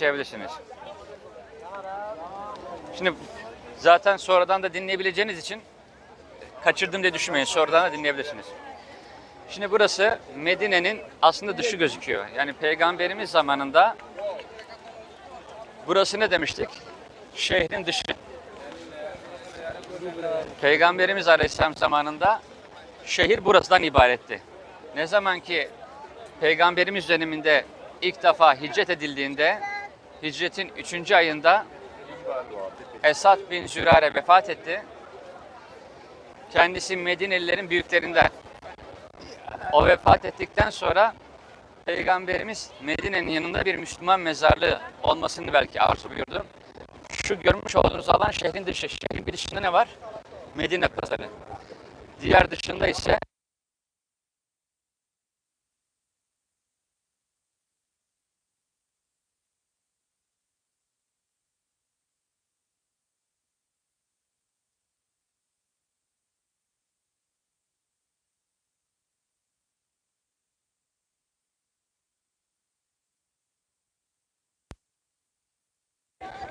yaşayabilirsiniz. Şimdi zaten sonradan da dinleyebileceğiniz için kaçırdım diye düşünmeyin. Sonradan da dinleyebilirsiniz. Şimdi burası Medine'nin aslında dışı gözüküyor. Yani peygamberimiz zamanında burası ne demiştik? Şehrin dışı. Peygamberimiz Aleyhisselam zamanında şehir burasından ibaretti. Ne zaman ki Peygamberimiz döneminde ilk defa hicret edildiğinde hicretin 3. ayında Esad bin Zürare vefat etti. Kendisi Medinelilerin büyüklerinden. O vefat ettikten sonra Peygamberimiz Medine'nin yanında bir Müslüman mezarlığı olmasını belki arzu buyurdu. Şu görmüş olduğunuz alan şehrin dışı. Şehrin bir dışında ne var? Medine pazarı. Diğer dışında ise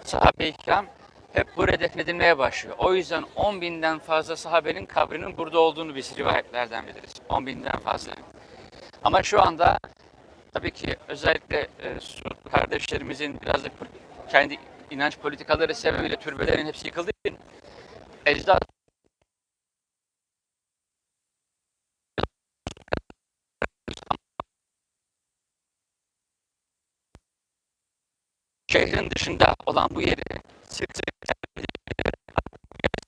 sahabe-i kiram hep buraya defnedilmeye başlıyor. O yüzden 10 binden fazla sahabenin kabrinin burada olduğunu biz rivayetlerden biliriz. 10 binden fazla. Ama şu anda tabii ki özellikle e, Suud kardeşlerimizin biraz da kendi inanç politikaları sebebiyle türbelerin hepsi yıkıldığı için ecdat şehrin dışında olan bu yeri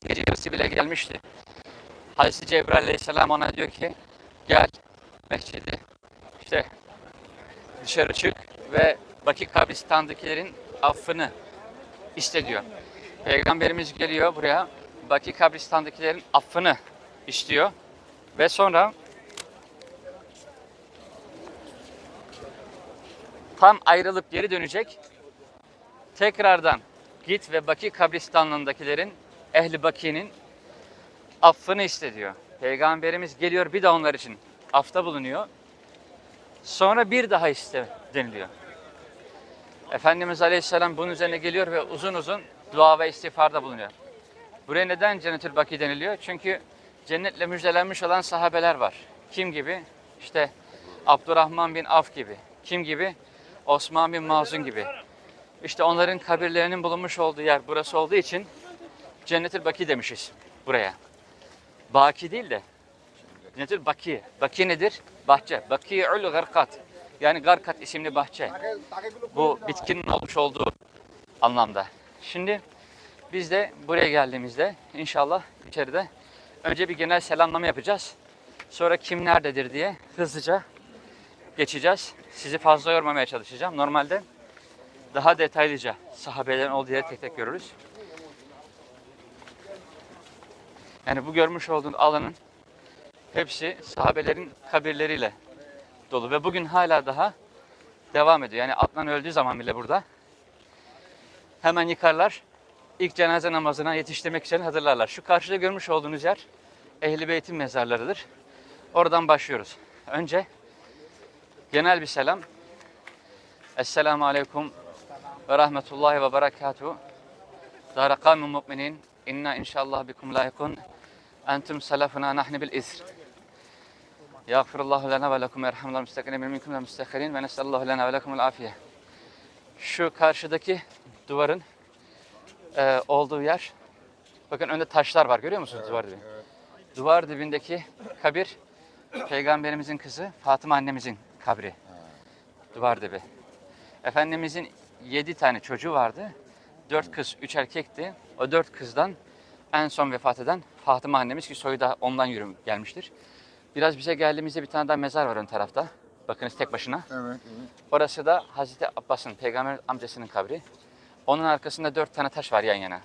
gece yarısı bile gelmişti. Hazreti Cebrail Aleyhisselam ona diyor ki gel mescidi işte dışarı çık ve Baki kabristandakilerin affını iste diyor. Peygamberimiz geliyor buraya Baki kabristandakilerin affını istiyor ve sonra tam ayrılıp geri dönecek tekrardan git ve Baki kabristanlığındakilerin ehli Baki'nin affını iste diyor. Peygamberimiz geliyor bir de onlar için afta bulunuyor. Sonra bir daha iste deniliyor. Efendimiz Aleyhisselam bunun üzerine geliyor ve uzun uzun dua ve istiğfarda bulunuyor. Buraya neden Cennetül Baki deniliyor? Çünkü cennetle müjdelenmiş olan sahabeler var. Kim gibi? İşte Abdurrahman bin Af gibi. Kim gibi? Osman bin Mazun gibi. İşte onların kabirlerinin bulunmuş olduğu yer burası olduğu için Cennetül Baki demişiz buraya. Baki değil de Cennetül Baki. Baki nedir? Bahçe. Baki'ül Garkat. Yani Garkat isimli bahçe. Bu bitkinin olmuş olduğu anlamda. Şimdi biz de buraya geldiğimizde inşallah içeride önce bir genel selamlama yapacağız. Sonra kim nerededir diye hızlıca geçeceğiz. Sizi fazla yormamaya çalışacağım. Normalde daha detaylıca sahabelerin olduğu yeri tek tek görürüz. Yani bu görmüş olduğun alanın hepsi sahabelerin kabirleriyle dolu ve bugün hala daha devam ediyor. Yani Adnan öldüğü zaman bile burada hemen yıkarlar. İlk cenaze namazına yetiştirmek için hazırlarlar. Şu karşıda görmüş olduğunuz yer Ehli Beyt'in mezarlarıdır. Oradan başlıyoruz. Önce genel bir selam. Esselamu Aleyküm ve Rahmetullahi ve Berekatuhu. Dara kavmin mu'minin. İnna inşallah bikum layıkun. Entum salafuna nahni bil isr. Yağfirullahu lana ve lekum yerhamdülillah müstakine minkum ve müstakhirin ve nesallahu lana ve lekumul afiye. Şu karşıdaki duvarın e, olduğu yer. Bakın önde taşlar var görüyor musunuz duvar dibi? Duvar dibindeki kabir peygamberimizin kızı Fatıma annemizin kabri. Duvar dibi. Efendimizin yedi tane çocuğu vardı. Dört kız, üç erkekti. O dört kızdan en son vefat eden Fatıma annemiz ki soyu da ondan yürüm gelmiştir. Biraz bize geldiğimizde bir tane daha mezar var ön tarafta. Bakınız tek başına. Evet, evet. Orası da Hazreti Abbas'ın, peygamber amcasının kabri. Onun arkasında dört tane taş var yan yana.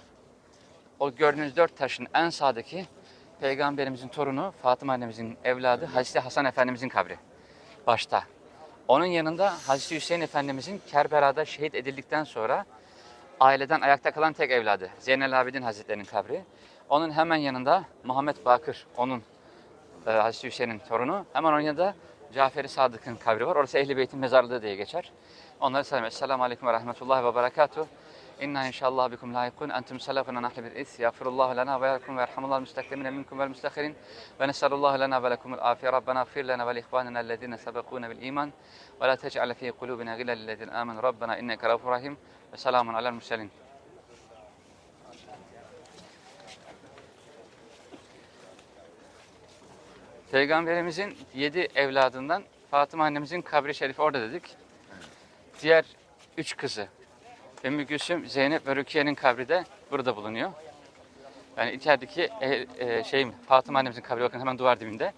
O gördüğünüz dört taşın en sağdaki peygamberimizin torunu Fatıma annemizin evladı Hazreti Hasan Efendimizin kabri. Başta. Onun yanında Hazreti Hüseyin Efendimizin Kerbela'da şehit edildikten sonra aileden ayakta kalan tek evladı Zeynel Abidin Hazretleri'nin kabri. Onun hemen yanında Muhammed Bakır, onun e, Hazreti Hüseyin'in torunu. Hemen onun yanında Cafer-i Sadık'ın kabri var. Orası Ehl-i Beyt'in mezarlığı diye geçer. Onlara selam. Esselamu Aleyküm ve Rahmetullahi ve Berekatuhu. İnna inşallah bikum layıkun. Entum selefuna nahli bil is. Yağfirullahu lana ve yerkum ve yerhamullahu müstaklimine minkum vel müstakhirin. Ve nesallallahu lana ve lekumul afiye. Rabbena gfir lana ve ihvanina ellezine sebekuna bil iman. Ve la tec'ale fi kulubina gillen lillezine amenu. Rabbena inneke rafur rahim. Ve selamun alel murselin. Peygamberimizin yedi evladından Fatıma annemizin kabri şerifi orada dedik. Diğer üç kızı Ümmü Gülsüm, Zeynep ve Rukiye'nin kabri de burada bulunuyor. Yani içerideki e, e, şey Fatıma annemizin kabri bakın hemen duvar dibinde.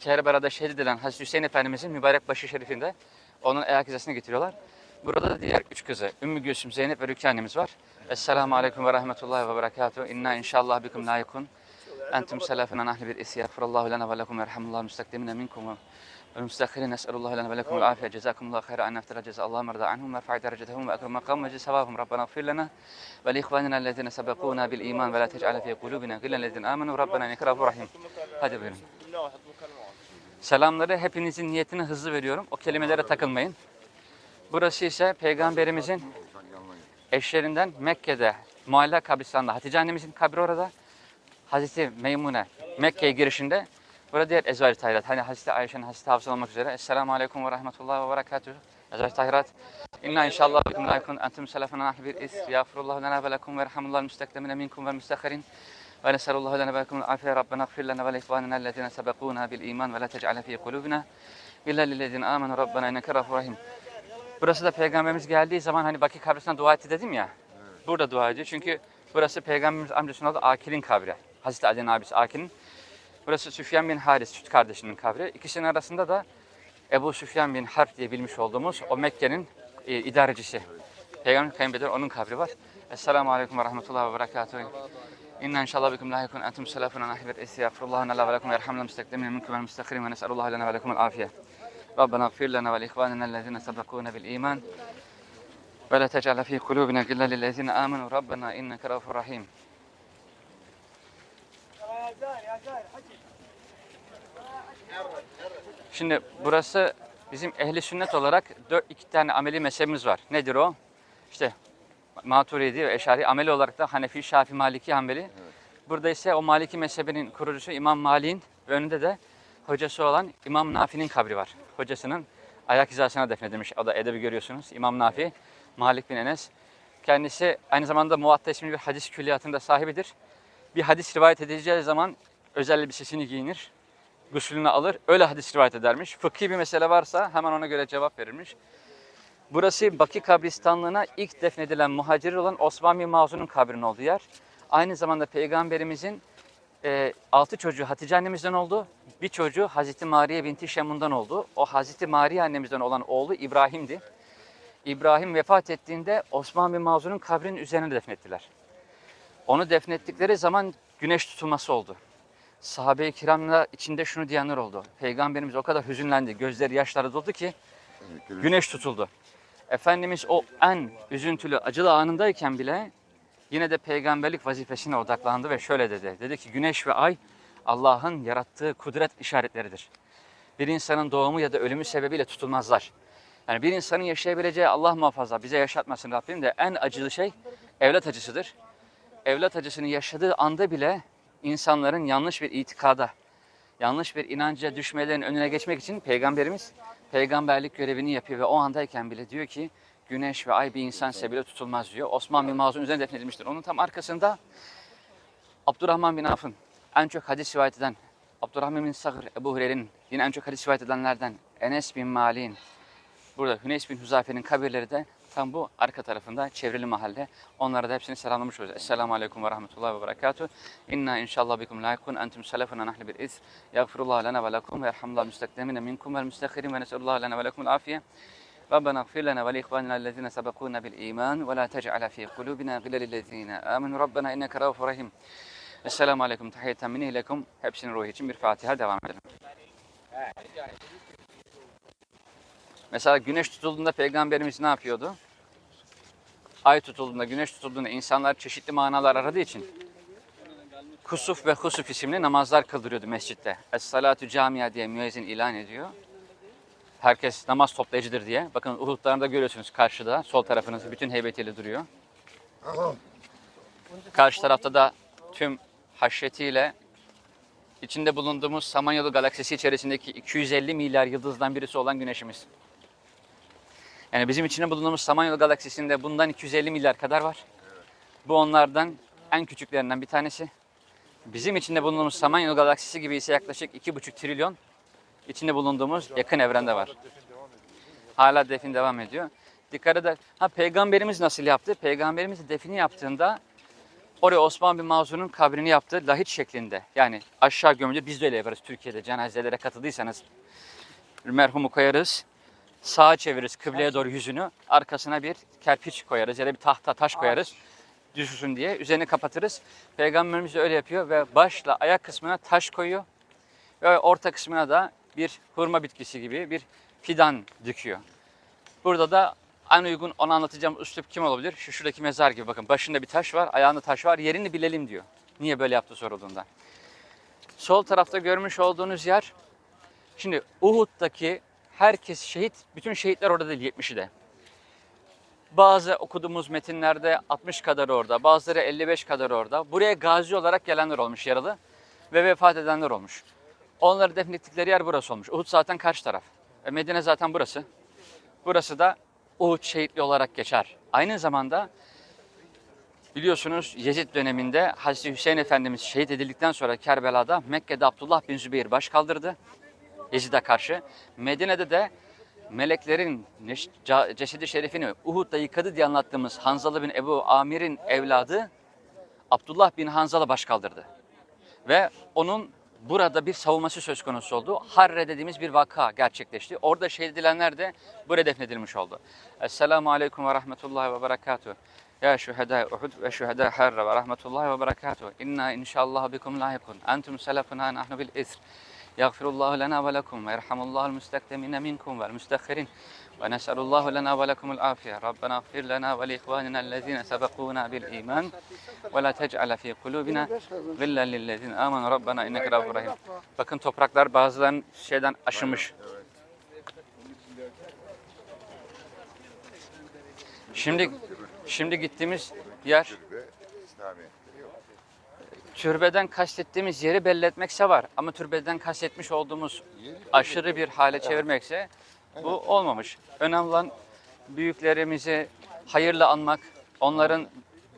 Kerbera'da şehit edilen Hazreti Hüseyin Efendimizin mübarek başı şerifinde onun ayak izasını getiriyorlar. Burada da diğer üç kızı Ümmü Gülsüm, Zeynep ve Rukiye annemiz var. Esselamu Aleyküm ve Rahmetullahi ve Berekatuhu. İnna inşallah bikum layıkun. Entum selefina nahli bir isi. Yagfirullahu lana ve lekum ve yerhamullahu müstakdimine minkum والمستأخرين نسأل الله لنا ولكم العافية جزاكم الله خيرا عنا افترى جزاء الله مرضى عنهم وارفع درجتهم وأكرم مقام وجزا ثوابهم ربنا اغفر لنا ولإخواننا الذين سبقونا بالإيمان ولا تجعل في قلوبنا غلا للذين آمنوا ربنا إنك رؤوف رحيم Hadi buyurun. Selamları hepinizin niyetine hızlı veriyorum. O kelimelere takılmayın. Burası ise Peygamberimizin eşlerinden Mekke'de Mualla kabristanında Hatice annemizin kabri orada. Hazreti Meymune Mekke'ye girişinde Burada diğer ezvar tahirat. Hani Hazreti Ayşe'nin Hazreti Hafsa olmak üzere. Esselamu Aleyküm ve Rahmetullahi ve Berekatuhu. Ezvar tahirat. İnna inşallah bikum laikun entum selefena nahi bir is. Yağfirullahu lana ve lekum ve erhamullahu müstaklemine minkum ve müstakhirin. Ve nesallallahu lana ve lekum afiye Rabbena gfir lana ve le ihvanina ellezine sebekuna bil iman ve la tec'ale fi kulubina illa lillezine amenu Rabbena inneke rahim. Burası da Peygamberimiz geldiği zaman hani Baki kabrisinden dua etti dedim ya. Burada dua ediyor. Çünkü burası Peygamberimiz amcasının adı Akil'in kabri. Hazreti Ali'nin abisi Akil'in. Burası Süfyan bin Haris, süt kardeşinin kabri. İkisinin arasında da Ebu Süfyan bin Harp diye bilmiş olduğumuz o Mekke'nin e, idarecisi. Peygamber kayınbeder onun kabri var. Esselamu Aleyküm ve Rahmetullahi ve Berekatuhu. İnna inşallah bikum lahikun entum selefuna nahibir estağfirullah lana ve lekum yerhamna müstakdimin minkum ve müstakhirin ve nes'alullah lana ve lekum el afiye. Rabbena gfir lana ve li ihvanina sebekuna bil iman. Ve la tec'ale fi kulubina gillen lillezine amenu. Rabbena inneke rahim. Şimdi burası bizim ehli sünnet olarak dört, iki tane ameli mezhebimiz var. Nedir o? İşte Maturidi ve Eşari ameli olarak da Hanefi, Şafi, Maliki, Hanbeli. Burada ise o Maliki mezhebinin kurucusu İmam Malik'in önünde de hocası olan İmam Nafi'nin kabri var. Hocasının ayak hizasına defnedilmiş. O da edebi görüyorsunuz. İmam Nafi, Malik bin Enes. Kendisi aynı zamanda Muatta ismini bir hadis külliyatında sahibidir. Bir hadis rivayet edileceği zaman özel elbisesini giyinir gusülünü alır. Öyle hadis rivayet edermiş. Fıkhi bir mesele varsa hemen ona göre cevap verirmiş. Burası Baki kabristanlığına ilk defnedilen muhacir olan Osman bin Mazun'un kabrinin olduğu yer. Aynı zamanda Peygamberimizin e, altı çocuğu Hatice annemizden oldu. Bir çocuğu Hazreti Mariye binti Şemun'dan oldu. O Hazreti Mariye annemizden olan oğlu İbrahim'di. İbrahim vefat ettiğinde Osman bin Mazun'un kabrinin üzerine defnettiler. Onu defnettikleri zaman güneş tutulması oldu sahabe-i kiramla içinde şunu diyenler oldu. Peygamberimiz o kadar hüzünlendi, gözleri yaşlara doldu ki güneş tutuldu. Efendimiz o en üzüntülü, acılı anındayken bile yine de peygamberlik vazifesine odaklandı ve şöyle dedi. Dedi ki güneş ve ay Allah'ın yarattığı kudret işaretleridir. Bir insanın doğumu ya da ölümü sebebiyle tutulmazlar. Yani bir insanın yaşayabileceği Allah muhafaza bize yaşatmasın Rabbim de en acılı şey evlat acısıdır. Evlat acısını yaşadığı anda bile insanların yanlış bir itikada, yanlış bir inanca düşmelerinin önüne geçmek için peygamberimiz peygamberlik görevini yapıyor ve o andayken bile diyor ki güneş ve ay bir insan sebebiyle tutulmaz diyor. Osman bin Mazun üzerine defnedilmiştir. Onun tam arkasında Abdurrahman bin Af'ın en çok hadis rivayet eden Abdurrahman bin Sagır, Ebu Hureyre'nin yine en çok hadis rivayet edenlerden Enes bin Malik'in burada Hüneys bin Huzafe'nin kabirleri de tam bu arka tarafında çevrili mahalle. Onlara da hepsini selamlamış olacağız. Esselamu Aleyküm ve Rahmetullahi ve Berekatuhu. İnna inşallah bikum laikun entum selefuna nahli bir iz. Yagfirullah lana ve lekum ve yerhamullah müstakdemine minkum ve müstakhirin ve nesallallahu lana ve lekumul afiye. ربنا اغفر لنا ولإخواننا الذين سبقونا بالإيمان ولا تجعل في قلوبنا غلا للذين آمنوا ربنا إنك رؤوف رحيم Esselamu Aleyküm tahiyyeten minni lekum. Hepsinin ruhu için bir Fatiha devam edelim. Mesela güneş tutulduğunda peygamberimiz ne yapıyordu? Ay tutulduğunda, güneş tutulduğunda insanlar çeşitli manalar aradığı için Kusuf ve Husuf isimli namazlar kıldırıyordu mescitte. Es-salatu camia diye müezzin ilan ediyor. herkes namaz toplayıcıdır diye. Bakın Uhud'larında görüyorsunuz karşıda sol tarafınız bütün heybetiyle duruyor. Karşı tarafta da tüm haşyetiyle içinde bulunduğumuz Samanyolu galaksisi içerisindeki 250 milyar yıldızdan birisi olan güneşimiz. Yani bizim içinde bulunduğumuz Samanyolu galaksisinde bundan 250 milyar kadar var. Bu onlardan en küçüklerinden bir tanesi. Bizim içinde bulunduğumuz Samanyolu galaksisi gibi ise yaklaşık 2,5 trilyon içinde bulunduğumuz yakın evrende var. Hala defin devam ediyor. Dikkat eder. Ha peygamberimiz nasıl yaptı? Peygamberimiz defini yaptığında oraya Osman bin Mazun'un kabrini yaptı lahit şeklinde. Yani aşağı gömülür. Biz de öyle yaparız Türkiye'de cenazelere katıldıysanız. Merhumu koyarız. Sağa çeviririz kıbleye doğru yüzünü. Arkasına bir kerpiç koyarız ya da bir tahta taş koyarız. Düşürsün diye. Üzerini kapatırız. Peygamberimiz de öyle yapıyor ve başla ayak kısmına taş koyuyor. Ve orta kısmına da bir hurma bitkisi gibi bir fidan döküyor. Burada da en uygun onu anlatacağım üslup kim olabilir? Şu şuradaki mezar gibi bakın başında bir taş var, ayağında taş var, yerini bilelim diyor. Niye böyle yaptı sorulduğunda. Sol tarafta görmüş olduğunuz yer, şimdi Uhud'daki herkes şehit, bütün şehitler orada değil 70'i de. Bazı okuduğumuz metinlerde 60 kadar orada, bazıları 55 kadar orada. Buraya gazi olarak gelenler olmuş yaralı ve vefat edenler olmuş. Onları defnettikleri yer burası olmuş. Uhud zaten karşı taraf. E Medine zaten burası. Burası da Uhud şehitli olarak geçer. Aynı zamanda biliyorsunuz Yezid döneminde Hazreti Hüseyin Efendimiz şehit edildikten sonra Kerbela'da Mekke'de Abdullah bin Zübeyir baş kaldırdı. Yezid'e karşı. Medine'de de meleklerin cesedi şerifini Uhud'da yıkadı diye anlattığımız Hanzalı bin Ebu Amir'in evladı Abdullah bin Hanzala baş kaldırdı. Ve onun burada bir savunması söz konusu oldu. Harre dediğimiz bir vaka gerçekleşti. Orada şehit edilenler de buraya defnedilmiş oldu. Esselamu Aleyküm ve Rahmetullahi ve Berekatuhu. Ya şühedâ Uhud ve şühedâ Harre ve Rahmetullahi ve Berekatuhu. İnna inşallah bikum lahikun. Entum selefuna nahnu bil isr. يغفر الله لنا ولكم ويرحم الله المستقدمين منكم والمستخرين ونسأل الله لنا ولكم العافية ربنا اغفر لنا ولإخواننا الذين سبقونا بالإيمان ولا تجعل في قلوبنا غلا للذين آمنوا ربنا إنك رؤوف رحيم Bakın topraklar bazılarının şeyden aşınmış. Şimdi şimdi gittiğimiz yer ve İslami. türbeden kastettiğimiz yeri belli etmekse var. Ama türbeden kastetmiş olduğumuz aşırı bir hale çevirmekse bu olmamış. Önemli olan büyüklerimizi hayırla anmak, onların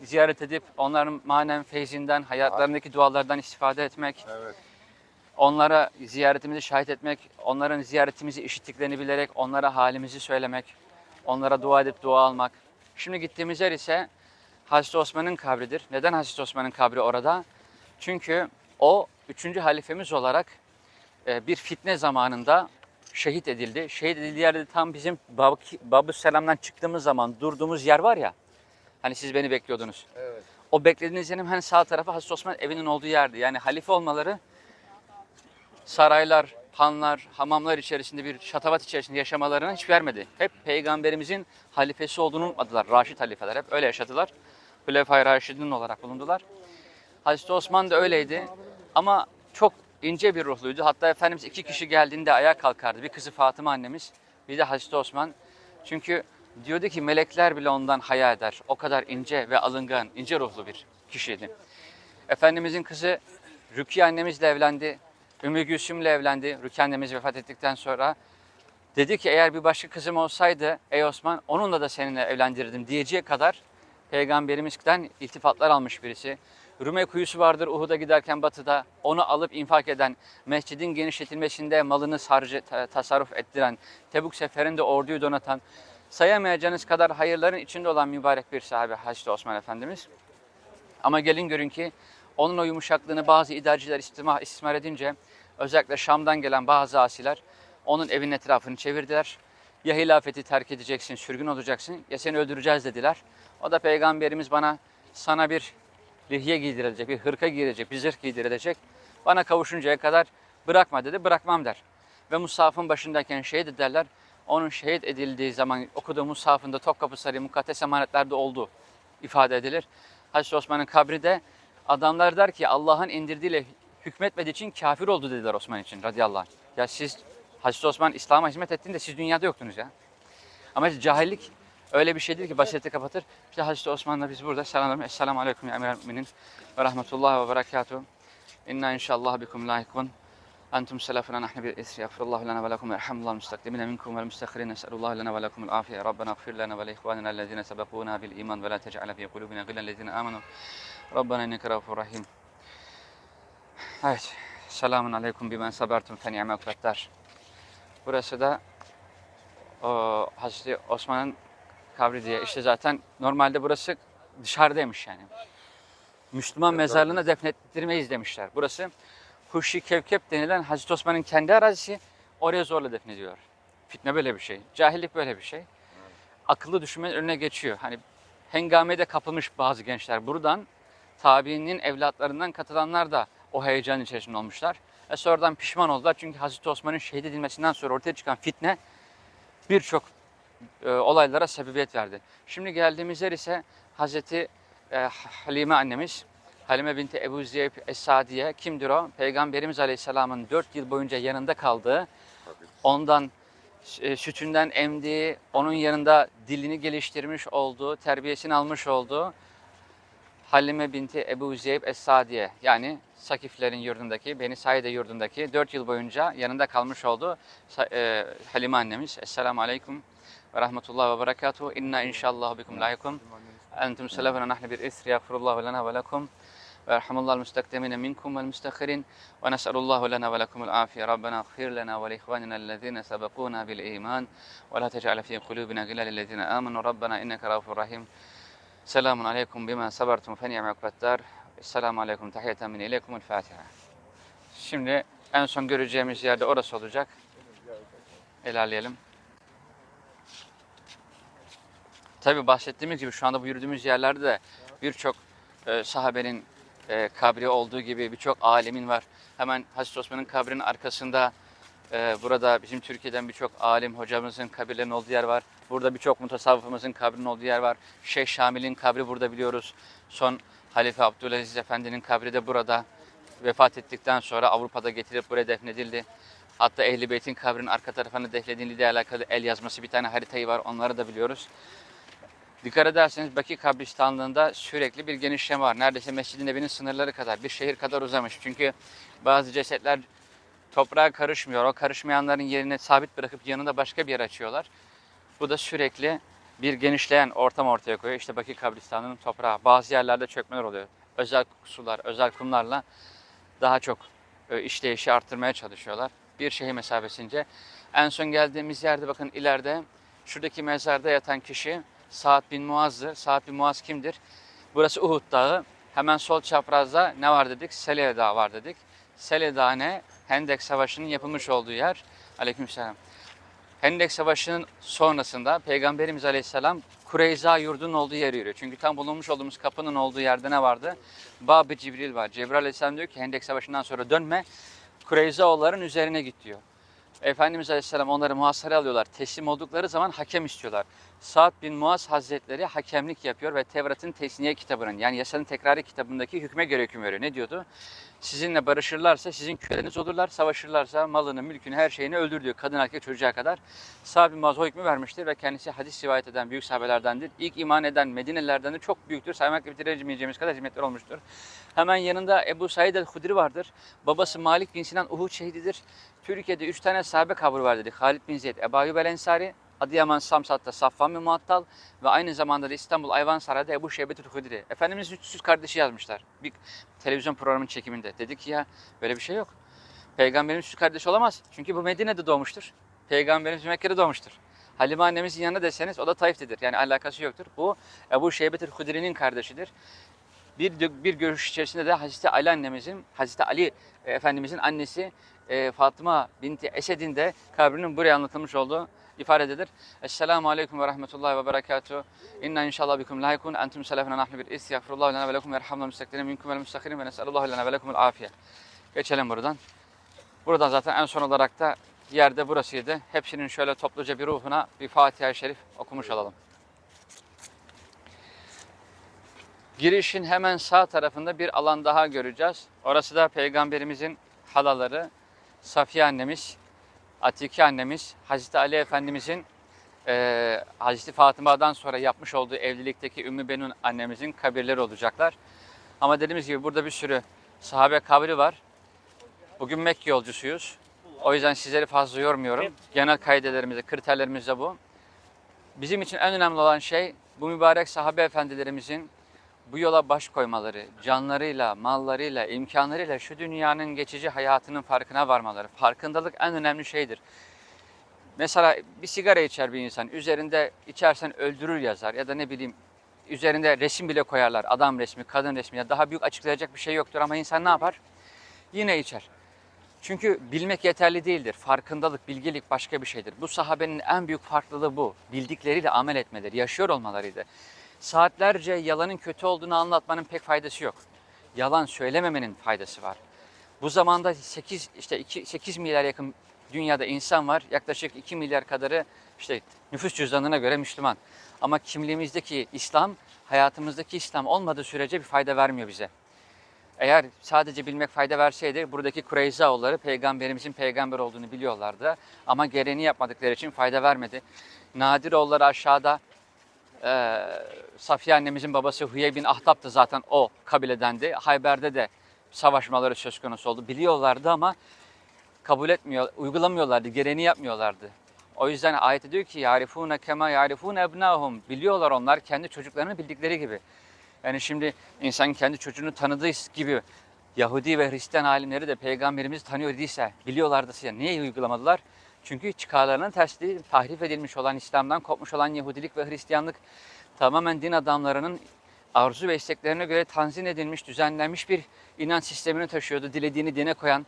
ziyaret edip onların manen feyzinden, hayatlarındaki dualardan istifade etmek, Evet. onlara ziyaretimizi şahit etmek, onların ziyaretimizi işittiklerini bilerek onlara halimizi söylemek, onlara dua edip dua almak. Şimdi gittiğimiz yer ise Hazreti Osman'ın kabridir. Neden Hazreti Osman'ın kabri orada? Çünkü o üçüncü halifemiz olarak e, bir fitne zamanında şehit edildi. Şehit edildiği yerde tam bizim Bab- Babü Selam'dan çıktığımız zaman durduğumuz yer var ya. Hani siz beni bekliyordunuz. Evet. O beklediğiniz yerin hemen sağ tarafı Hazreti Osman evinin olduğu yerdi. Yani halife olmaları saraylar, hanlar, hamamlar içerisinde bir şatavat içerisinde yaşamalarına hiç vermedi. Hep peygamberimizin halifesi olduğunu unutmadılar. Raşid halifeler hep öyle yaşadılar. Hülefai Raşidin olarak bulundular. Hazreti Osman da öyleydi ama çok ince bir ruhluydu. Hatta Efendimiz iki kişi geldiğinde ayağa kalkardı. Bir kızı Fatıma annemiz, bir de Hazreti Osman. Çünkü diyordu ki melekler bile ondan haya eder. O kadar ince ve alıngan, ince ruhlu bir kişiydi. Efendimizin kızı Rukiye annemizle evlendi. Ümmü Gülsüm'le evlendi. Rukiye annemiz vefat ettikten sonra. Dedi ki eğer bir başka kızım olsaydı ey Osman onunla da seninle evlendirirdim diyeceği kadar peygamberimizden iltifatlar almış birisi. Rume kuyusu vardır Uhud'a giderken batıda. Onu alıp infak eden, mescidin genişletilmesinde malını sarcı, ta- tasarruf ettiren, Tebuk seferinde orduyu donatan, sayamayacağınız kadar hayırların içinde olan mübarek bir sahabe Hazreti Osman Efendimiz. Ama gelin görün ki onun o yumuşaklığını bazı idareciler istismar edince özellikle Şam'dan gelen bazı asiler onun evin etrafını çevirdiler. Ya hilafeti terk edeceksin, sürgün olacaksın ya seni öldüreceğiz dediler. O da peygamberimiz bana sana bir lihye giydirilecek, bir hırka giydirilecek, bir zırh giydirilecek. Bana kavuşuncaya kadar bırakma dedi, bırakmam der. Ve Musaf'ın başındayken şehit ederler. Onun şehit edildiği zaman okuduğu Musaf'ında Topkapı Sarayı mukaddes emanetlerde olduğu ifade edilir. Hazreti Osman'ın kabri de adamlar der ki Allah'ın indirdiğiyle hükmetmediği için kafir oldu dediler Osman için radıyallahu anh. Ya siz Hazreti Osman İslam'a hizmet ettiğinde siz dünyada yoktunuz ya. Ama cahillik öyle bir şeydir ki basireti kapatır. İşte Hazreti Osman'la biz burada selamlarım. Esselamu Aleyküm ya emir müminin ve rahmetullah ve berekatuhu. İnna inşallah bikum laikun. Entum selafuna nahnu bil isri. Yagfirullahu lana ve lekum ve yerhamullahu mustakdimine minkum vel mustakhirin. Nes'alullahu lana ve lekum el afiye. Rabbena gfir lana ve le ihvanina ellezine sebekuna bil iman ve la tec'ale fi kulubina gillen lezine amanu. Rabbena inneke gafur rahim. Evet. Selamun aleyküm bimen sabertum fe ni'me ukbetler. Burası da o Hazreti Osman'ın kabri diye. İşte zaten normalde burası dışarıdaymış yani. Müslüman mezarlığına defnettirmeyiz demişler. Burası Huşi Kevkep denilen Hazreti Osman'ın kendi arazisi. Oraya zorla defnediyor. Fitne böyle bir şey. Cahillik böyle bir şey. Akıllı düşünmenin önüne geçiyor. Hani hengamede kapılmış bazı gençler. Buradan tabiinin evlatlarından katılanlar da o heyecan içerisinde olmuşlar. Ve sonradan pişman oldular. Çünkü Hazreti Osman'ın şehit edilmesinden sonra ortaya çıkan fitne birçok e, olaylara sebebiyet verdi. Şimdi geldiğimiz yer ise Hazreti e, Halime annemiz. Halime binti Ebu Ziyeb Es-Sadiye kimdir o? Peygamberimiz Aleyhisselam'ın 4 yıl boyunca yanında kaldığı, ondan e, sütünden emdiği, onun yanında dilini geliştirmiş olduğu, terbiyesini almış olduğu Halime binti Ebu Zeyb Es-Sadiye yani Sakiflerin yurdundaki, Beni Saide yurdundaki 4 yıl boyunca yanında kalmış olduğu Sa- e, Halime annemiz. Esselamu Aleyküm ve Rahmetullah ve Berekatuhu. İnna inşallah bikum layıkum. Entum selefena nahne bir isri yagfirullahu lana ve lekum. Ve nes'alullahu lana ve lekumul afiye. Rabbena gfir lana ve li ihvanina allazine sebekuna bil iman. Ve la tec'ale fi kulubina gilal lillezine amenu. Rabbena inneke rafur rahim. Selamun aleyküm bima sabertum fe ni'me ukbettar. Esselamu aleyküm tahiyyeten min ileykumul Fatiha. Şimdi en son göreceğimiz yerde orası olacak. İlerleyelim. Tabi bahsettiğimiz gibi şu anda bu yürüdüğümüz yerlerde de birçok e, sahabenin e, kabri olduğu gibi birçok alemin var. Hemen Hazreti Osman'ın kabrinin arkasında e, burada bizim Türkiye'den birçok alim hocamızın kabirlerinin olduğu yer var. Burada birçok mutasavvıfımızın kabrinin olduğu yer var. Şeyh Şamil'in kabri burada biliyoruz. Son Halife Abdülaziz Efendi'nin kabri de burada. Vefat ettikten sonra Avrupa'da getirip buraya defnedildi. Hatta Ehl-i Beyt'in kabrinin arka tarafına defnedildiğiyle alakalı el yazması bir tane haritayı var. Onları da biliyoruz. Dikkat ederseniz Baki kabristanlığında sürekli bir genişleme var. Neredeyse Mescid-i Nebi'nin sınırları kadar, bir şehir kadar uzamış. Çünkü bazı cesetler toprağa karışmıyor. O karışmayanların yerine sabit bırakıp yanında başka bir yer açıyorlar. Bu da sürekli bir genişleyen ortam ortaya koyuyor. İşte Baki kabristanlığının toprağı. Bazı yerlerde çökmeler oluyor. Özel sular, özel kumlarla daha çok e, işleyişi arttırmaya çalışıyorlar. Bir şehir mesabesince. En son geldiğimiz yerde bakın ileride şuradaki mezarda yatan kişi Sa'd bin Muaz'dır. Sa'd bin Muaz kimdir? Burası Uhud Dağı. Hemen sol çaprazda ne var dedik? Selye Dağı var dedik. Selye Dağı ne? Hendek Savaşı'nın yapılmış olduğu yer. Aleykümselam. Hendek Savaşı'nın sonrasında Peygamberimiz Aleyhisselam Kureyza yurdunun olduğu yere yürüyor. Çünkü tam bulunmuş olduğumuz kapının olduğu yerde ne vardı? Bab-ı Cibril var. Cebrail Aleyhisselam diyor ki Hendek Savaşı'ndan sonra dönme. Kureyzaoğulların üzerine git diyor. Efendimiz Aleyhisselam onları muhasara alıyorlar. Teslim oldukları zaman hakem istiyorlar. Sa'd bin Muaz Hazretleri hakemlik yapıyor ve Tevrat'ın Tesniye kitabının yani yasanın tekrarı kitabındaki hükme göre hüküm veriyor. Ne diyordu? Sizinle barışırlarsa sizin köleniz olurlar, savaşırlarsa malını, mülkünü, her şeyini öldür diyor. Kadın erkek çocuğa kadar. Sa'd bin Muaz o hükmü vermiştir ve kendisi hadis rivayet eden büyük sahabelerdendir. İlk iman eden Medinelilerden de çok büyüktür. Saymakla bitiremeyeceğimiz kadar hizmetler olmuştur. Hemen yanında Ebu Said el-Hudri vardır. Babası Malik bin Sinan Uhud şehididir. Türkiye'de üç tane sahabe kabri var dedik. Halid bin Zeyd, Ebu Ayyub el-Ensari, Adıyaman Samsat'ta Safvan bin Muattal ve aynı zamanda da İstanbul Ayvansaray'da Ebu Şeybetül Hudri. Efendimiz 300 kardeşi yazmışlar bir televizyon programının çekiminde. Dedi ki ya böyle bir şey yok. Peygamberimiz 300 kardeş olamaz. Çünkü bu Medine'de doğmuştur. Peygamberimiz Mekke'de doğmuştur. Halime annemizin yanına deseniz o da Taif'tedir. Yani alakası yoktur. Bu Ebu Şeybetül Hudri'nin kardeşidir. Bir, bir görüş içerisinde de Hazreti Ali annemizin, Hazreti Ali Efendimizin annesi e, Fatıma binti Esed'in de kabrinin buraya anlatılmış olduğu ifade edilir. Esselamu Aleyküm ve Rahmetullahi ve Berekatuhu. İnna inşallah bikum layıkun. Entum selefine nahnu bir is. Yagfirullahu lana ve lekum ve erhamna müstakdine minkum vel müstakhirin ve nes'alullahu lana ve lekumul afiye. Geçelim buradan. Buradan zaten en son olarak da yerde burasıydı. Hepsinin şöyle topluca bir ruhuna bir Fatiha-i Şerif okumuş olalım. Girişin hemen sağ tarafında bir alan daha göreceğiz. Orası da Peygamberimizin halaları Safiye annemiz Atike annemiz Hazreti Ali Efendimizin e, Hazreti Fatıma'dan sonra yapmış olduğu evlilikteki Ümmü Benun annemizin kabirleri olacaklar. Ama dediğimiz gibi burada bir sürü sahabe kabri var. Bugün Mekke yolcusuyuz. O yüzden sizleri fazla yormuyorum. Genel kaidelerimiz, kriterlerimiz de bu. Bizim için en önemli olan şey bu mübarek sahabe efendilerimizin bu yola baş koymaları, canlarıyla, mallarıyla, imkanlarıyla şu dünyanın geçici hayatının farkına varmaları. Farkındalık en önemli şeydir. Mesela bir sigara içer bir insan, üzerinde içersen öldürür yazar ya da ne bileyim üzerinde resim bile koyarlar. Adam resmi, kadın resmi ya daha büyük açıklayacak bir şey yoktur ama insan ne yapar? Yine içer. Çünkü bilmek yeterli değildir. Farkındalık, bilgelik başka bir şeydir. Bu sahabenin en büyük farklılığı bu. Bildikleriyle amel etmeleri, yaşıyor olmalarıydı. Saatlerce yalanın kötü olduğunu anlatmanın pek faydası yok. Yalan söylememenin faydası var. Bu zamanda 8 işte 2, 8 milyar yakın dünyada insan var. Yaklaşık 2 milyar kadarı işte nüfus cüzdanına göre Müslüman. Ama kimliğimizdeki İslam, hayatımızdaki İslam olmadığı sürece bir fayda vermiyor bize. Eğer sadece bilmek fayda verseydi buradaki Kureyzaoğulları peygamberimizin peygamber olduğunu biliyorlardı. Ama gereğini yapmadıkları için fayda vermedi. Nadiroğulları aşağıda e, Safiye annemizin babası Hüyey bin Ahtap da zaten o kabiledendi. Hayber'de de savaşmaları söz konusu oldu. Biliyorlardı ama kabul etmiyor, uygulamıyorlardı, gereğini yapmıyorlardı. O yüzden ayet diyor ki yarifune kema yarifune ebnahum. Biliyorlar onlar kendi çocuklarını bildikleri gibi. Yani şimdi insan kendi çocuğunu tanıdığı gibi Yahudi ve Hristiyan alimleri de peygamberimizi tanıyor idiyse biliyorlardı size. Niye uygulamadılar? Çünkü çıkarlarının tersliği tahrif edilmiş olan İslam'dan kopmuş olan Yahudilik ve Hristiyanlık tamamen din adamlarının arzu ve isteklerine göre tanzim edilmiş, düzenlenmiş bir inanç sistemini taşıyordu. Dilediğini dine koyan,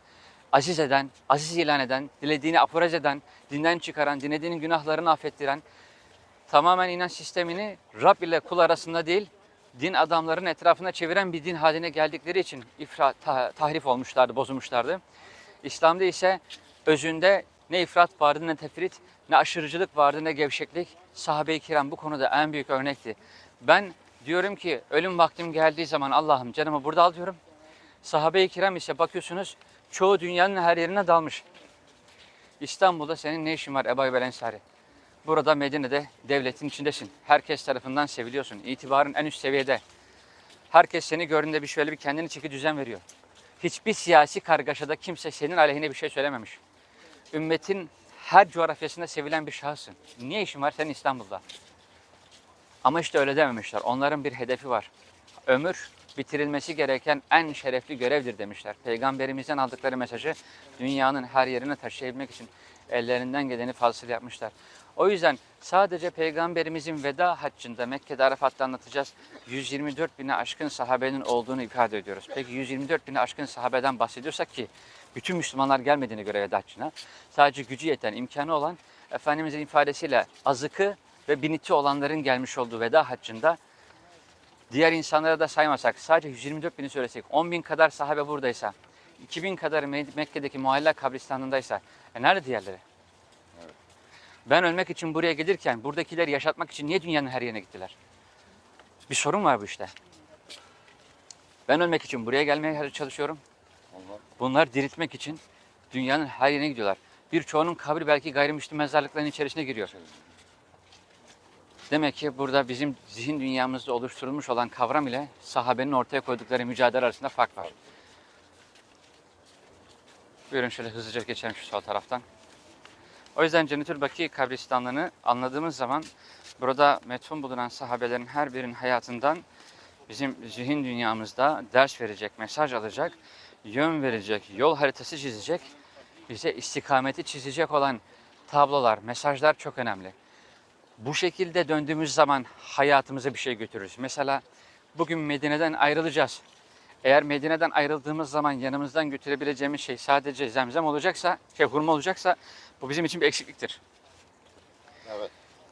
aziz eden, aziz ilan eden, dilediğini aforoz eden, dinden çıkaran, dilediğinin günahlarını affettiren, tamamen inanç sistemini Rab ile kul arasında değil, din adamlarının etrafına çeviren bir din haline geldikleri için ifra, ta- tahrif olmuşlardı, bozulmuşlardı. İslam'da ise özünde ne ifrat vardı ne tefrit, ne aşırıcılık vardı ne gevşeklik. Sahabe-i kiram bu konuda en büyük örnekti. Ben diyorum ki ölüm vaktim geldiği zaman Allah'ım canımı burada al diyorum. Sahabe-i kiram ise bakıyorsunuz çoğu dünyanın her yerine dalmış. İstanbul'da senin ne işin var Ebu Eyyub Ensari? Burada Medine'de devletin içindesin. Herkes tarafından seviliyorsun. İtibarın en üst seviyede. Herkes seni gördüğünde bir şöyle bir kendini çeki düzen veriyor. Hiçbir siyasi kargaşada kimse senin aleyhine bir şey söylememiş. Ümmetin her coğrafyasında sevilen bir şahsın. Niye işin var senin İstanbul'da? Ama işte öyle dememişler. Onların bir hedefi var. Ömür bitirilmesi gereken en şerefli görevdir demişler. Peygamberimizden aldıkları mesajı dünyanın her yerine taşıyabilmek için ellerinden geleni fazlasıyla yapmışlar. O yüzden sadece Peygamberimizin veda haccında Mekke'de Arafat'ta anlatacağız. 124 bine aşkın sahabenin olduğunu ifade ediyoruz. Peki 124 bine aşkın sahabeden bahsediyorsak ki bütün Müslümanlar gelmediğine göre veda haccına sadece gücü yeten, imkanı olan Efendimizin ifadesiyle azıkı ve biniti olanların gelmiş olduğu veda haccında diğer insanlara da saymasak sadece 124 bini söylesek 10 bin kadar sahabe buradaysa 2000 kadar Me- Mekke'deki muhalla kabristanındaysa e nerede diğerleri? Ben ölmek için buraya gelirken buradakileri yaşatmak için niye dünyanın her yerine gittiler? Bir sorun var bu işte. Ben ölmek için buraya gelmeye çalışıyorum. Bunlar diriltmek için dünyanın her yerine gidiyorlar. Birçoğunun kabri belki gayrimüslim mezarlıkların içerisine giriyor. Demek ki burada bizim zihin dünyamızda oluşturulmuş olan kavram ile sahabenin ortaya koydukları mücadele arasında fark var. Buyurun şöyle hızlıca geçelim şu sol taraftan. O yüzden Cennetül Baki kabristanlığını anladığımız zaman burada metfun bulunan sahabelerin her birinin hayatından bizim zihin dünyamızda ders verecek, mesaj alacak, yön verecek, yol haritası çizecek, bize istikameti çizecek olan tablolar, mesajlar çok önemli. Bu şekilde döndüğümüz zaman hayatımıza bir şey götürürüz. Mesela bugün Medine'den ayrılacağız. Eğer Medine'den ayrıldığımız zaman yanımızdan götürebileceğimiz şey sadece zemzem olacaksa, şey hurma olacaksa bu bizim için bir eksikliktir. Evet.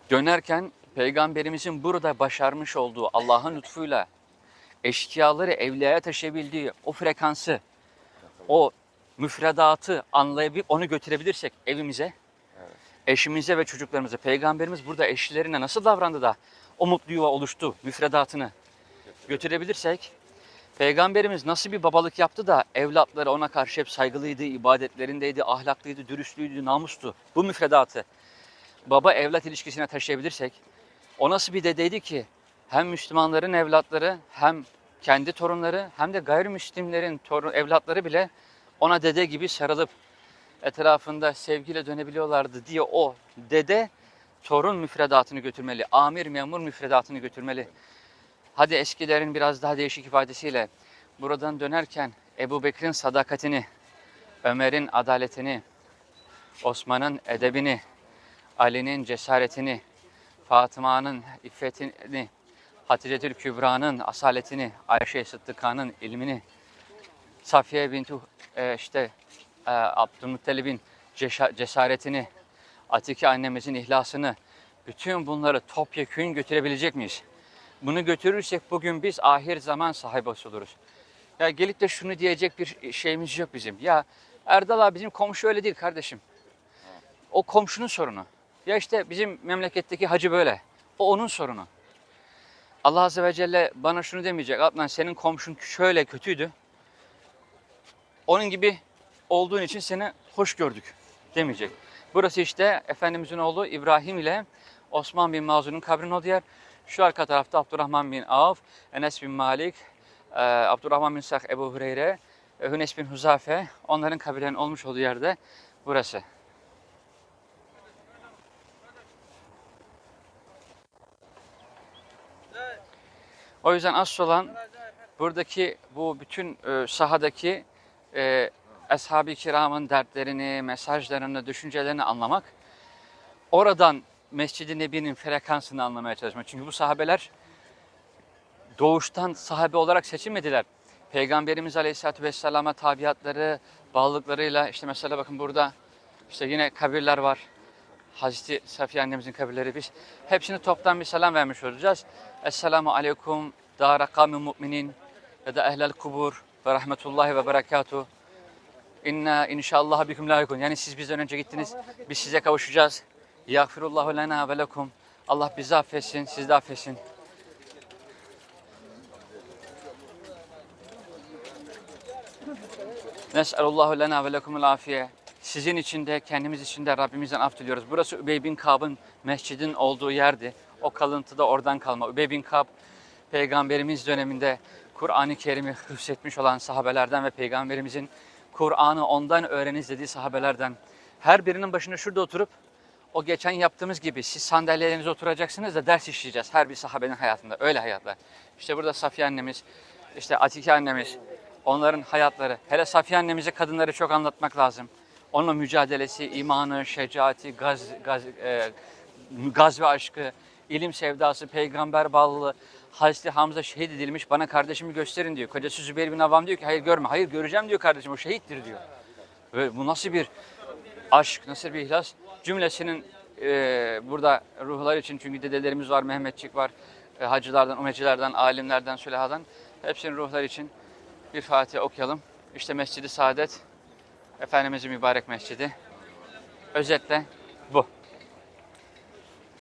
Dönerken peygamberimizin burada başarmış olduğu Allah'ın lütfuyla eşkıyaları evliyaya taşıyabildiği o frekansı, o müfredatı anlayabilip onu götürebilirsek evimize, eşimize ve çocuklarımıza. Peygamberimiz burada eşlerine nasıl davrandı da o mutlu yuva oluştu, müfredatını götürebilirsek Peygamberimiz nasıl bir babalık yaptı da evlatları ona karşı hep saygılıydı, ibadetlerindeydi, ahlaklıydı, dürüstlüydü, namustu. Bu müfredatı baba evlat ilişkisine taşıyabilirsek o nasıl bir dedeydi ki hem Müslümanların evlatları hem kendi torunları hem de gayrimüslimlerin torun, evlatları bile ona dede gibi sarılıp etrafında sevgiyle dönebiliyorlardı diye o dede torun müfredatını götürmeli. Amir memur müfredatını götürmeli. Hadi eskilerin biraz daha değişik ifadesiyle buradan dönerken Ebu Bekir'in sadakatini, Ömer'in adaletini, Osman'ın edebini, Ali'nin cesaretini, Fatıma'nın iffetini, Hatice'tül Kübra'nın asaletini, Ayşe Sıddıka'nın ilmini, Safiye binti e, işte e, Abdülmuttalib'in cesaretini, Atike annemizin ihlasını, bütün bunları topyekün götürebilecek miyiz? Bunu götürürsek bugün biz ahir zaman sahibesi oluruz. Ya gelip de şunu diyecek bir şeyimiz yok bizim. Ya Erdal abi bizim komşu öyle değil kardeşim. O komşunun sorunu. Ya işte bizim memleketteki hacı böyle. O onun sorunu. Allah Azze ve Celle bana şunu demeyecek. Adnan senin komşun şöyle kötüydü. Onun gibi olduğun için seni hoş gördük demeyecek. Burası işte Efendimizin oğlu İbrahim ile Osman bin Mazun'un kabrinin olduğu yer. Şu arka tarafta Abdurrahman bin Avf, Enes bin Malik, e, Abdurrahman bin Sak, Ebu Hureyre, Hünes bin Huzafe onların kabirlerinin olmuş olduğu yerde burası. O yüzden asıl olan buradaki bu bütün e, sahadaki e, ashab-ı kiramın dertlerini, mesajlarını, düşüncelerini anlamak. Oradan Mescid-i Nebi'nin frekansını anlamaya çalışmak. Çünkü bu sahabeler doğuştan sahabe olarak seçilmediler. Peygamberimiz Aleyhisselatü Vesselam'a tabiatları, bağlılıklarıyla işte mesela bakın burada işte yine kabirler var. Hazreti Safiye annemizin kabirleri biz. Hepsini toptan bir selam vermiş olacağız. Esselamu aleyküm dara kavmi mu'minin ya da ehlel kubur ve rahmetullahi ve berekatuhu. İnna inşallah bikum layıkun. Yani siz bizden önce gittiniz. Biz size kavuşacağız. Yagfirullahu lena ve lekum. Allah bizi affetsin, siz de affetsin. Nes'alullahu lena ve lekumul afiye. Sizin için de kendimiz için de Rabbimizden af diliyoruz. Burası Übey bin Kab'ın mescidin olduğu yerdi. O kalıntı da oradan kalma. Übey bin Kab peygamberimiz döneminde Kur'an-ı Kerim'i hıfzetmiş olan sahabelerden ve peygamberimizin Kur'an'ı ondan öğreniniz dediği sahabelerden. Her birinin başında şurada oturup o geçen yaptığımız gibi siz sandalyelerinize oturacaksınız da ders işleyeceğiz. Her bir sahabenin hayatında. Öyle hayatlar. İşte burada Safiye annemiz, işte Atike annemiz, onların hayatları. Hele Safiye annemize kadınları çok anlatmak lazım. Onunla mücadelesi, imanı, şecaati, gaz, gaz, e, gaz ve aşkı, ilim sevdası, peygamber bağlılığı. Hazreti Hamza şehit edilmiş bana kardeşimi gösterin diyor. Kocası Zübeyir bin Avvam diyor ki hayır görme. Hayır göreceğim diyor kardeşim o şehittir diyor. Ve bu nasıl bir aşk, nasıl bir ihlas? Cümlesinin e, burada ruhlar için çünkü dedelerimiz var, Mehmetçik var, e, hacılardan, umecilerden, alimlerden, sülahadan. Hepsinin ruhlar için bir Fatiha okuyalım. İşte Mescid-i Saadet, Efendimizin mübarek mescidi. Özetle bu.